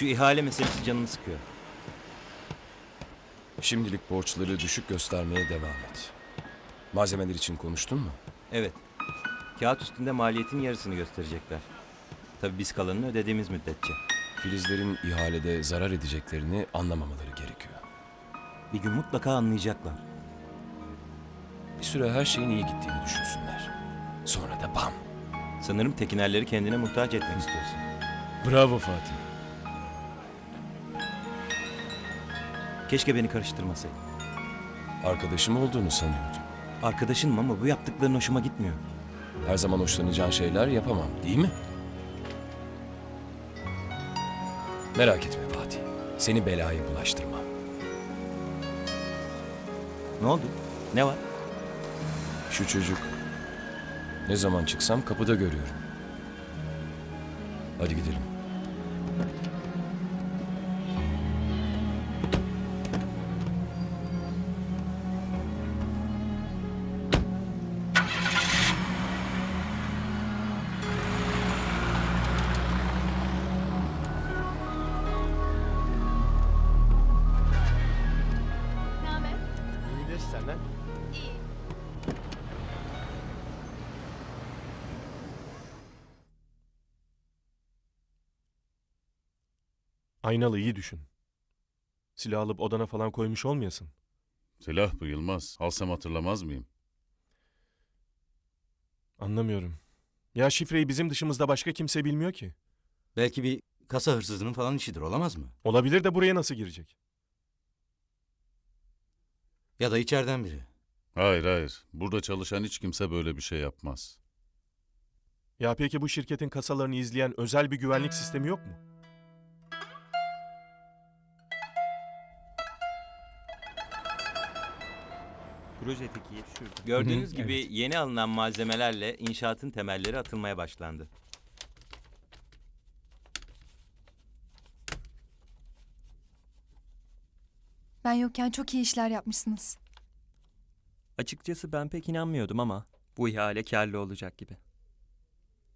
Şu ihale meselesi canını sıkıyor. Şimdilik borçları düşük göstermeye devam et. Malzemeler için konuştun mu? Evet. Kağıt üstünde maliyetin yarısını gösterecekler. Tabii biz kalanını ödediğimiz müddetçe. Filizlerin ihalede zarar edeceklerini anlamamaları gerekiyor. Bir gün mutlaka anlayacaklar. Bir süre her şeyin iyi gittiğini düşünsünler. Sonra da bam. Sanırım Tekinerleri kendine muhtaç etmek istiyorsun. Bravo Fatih. Keşke beni karıştırmasaydın. Arkadaşım olduğunu sanıyordum. Arkadaşınım ama bu yaptıkların hoşuma gitmiyor. Her zaman hoşlanacağın şeyler yapamam değil mi? Merak etme Fatih. Seni belaya bulaştırmam. Ne oldu? Ne var? Şu çocuk. Ne zaman çıksam kapıda görüyorum. Hadi gidelim. Aynalı iyi düşün. Silah alıp odana falan koymuş olmayasın. Silah bu Yılmaz. Alsam hatırlamaz mıyım? Anlamıyorum. Ya şifreyi bizim dışımızda başka kimse bilmiyor ki. Belki bir kasa hırsızının falan işidir olamaz mı? Olabilir de buraya nasıl girecek? Ya da içeriden biri. Hayır hayır. Burada çalışan hiç kimse böyle bir şey yapmaz. Ya peki bu şirketin kasalarını izleyen özel bir güvenlik sistemi yok mu? Proje tekiye düşürdü. Gördüğünüz gibi yeni alınan malzemelerle inşaatın temelleri atılmaya başlandı. Ben yokken çok iyi işler yapmışsınız. Açıkçası ben pek inanmıyordum ama bu ihale karlı olacak gibi.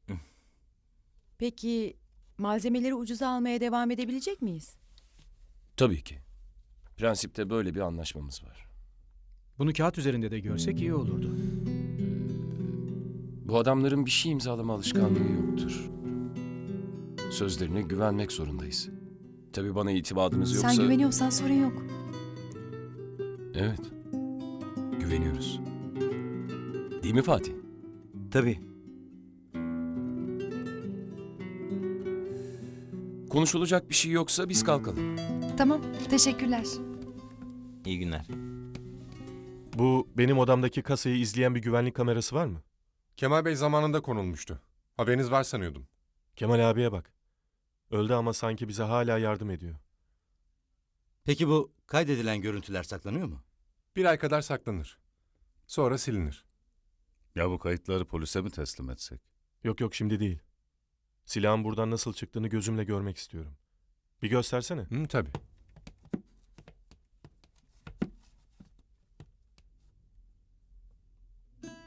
Peki malzemeleri ucuza almaya devam edebilecek miyiz? Tabii ki. Prensipte böyle bir anlaşmamız var. Bunu kağıt üzerinde de görsek iyi olurdu. Bu adamların bir şey imzalama alışkanlığı yoktur. Sözlerine güvenmek zorundayız. Tabii bana itimadınız yoksa... Sen güveniyorsan sorun yok. Evet. Güveniyoruz. Değil mi Fatih? Tabii. Konuşulacak bir şey yoksa biz kalkalım. Tamam, teşekkürler. İyi günler. Bu benim odamdaki kasayı izleyen bir güvenlik kamerası var mı? Kemal Bey zamanında konulmuştu. Haberiniz var sanıyordum. Kemal abiye bak. Öldü ama sanki bize hala yardım ediyor. Peki bu kaydedilen görüntüler saklanıyor mu? Bir ay kadar saklanır. Sonra silinir. Ya bu kayıtları polise mi teslim etsek? Yok yok şimdi değil. Silahın buradan nasıl çıktığını gözümle görmek istiyorum. Bir göstersene. Hı, tabii.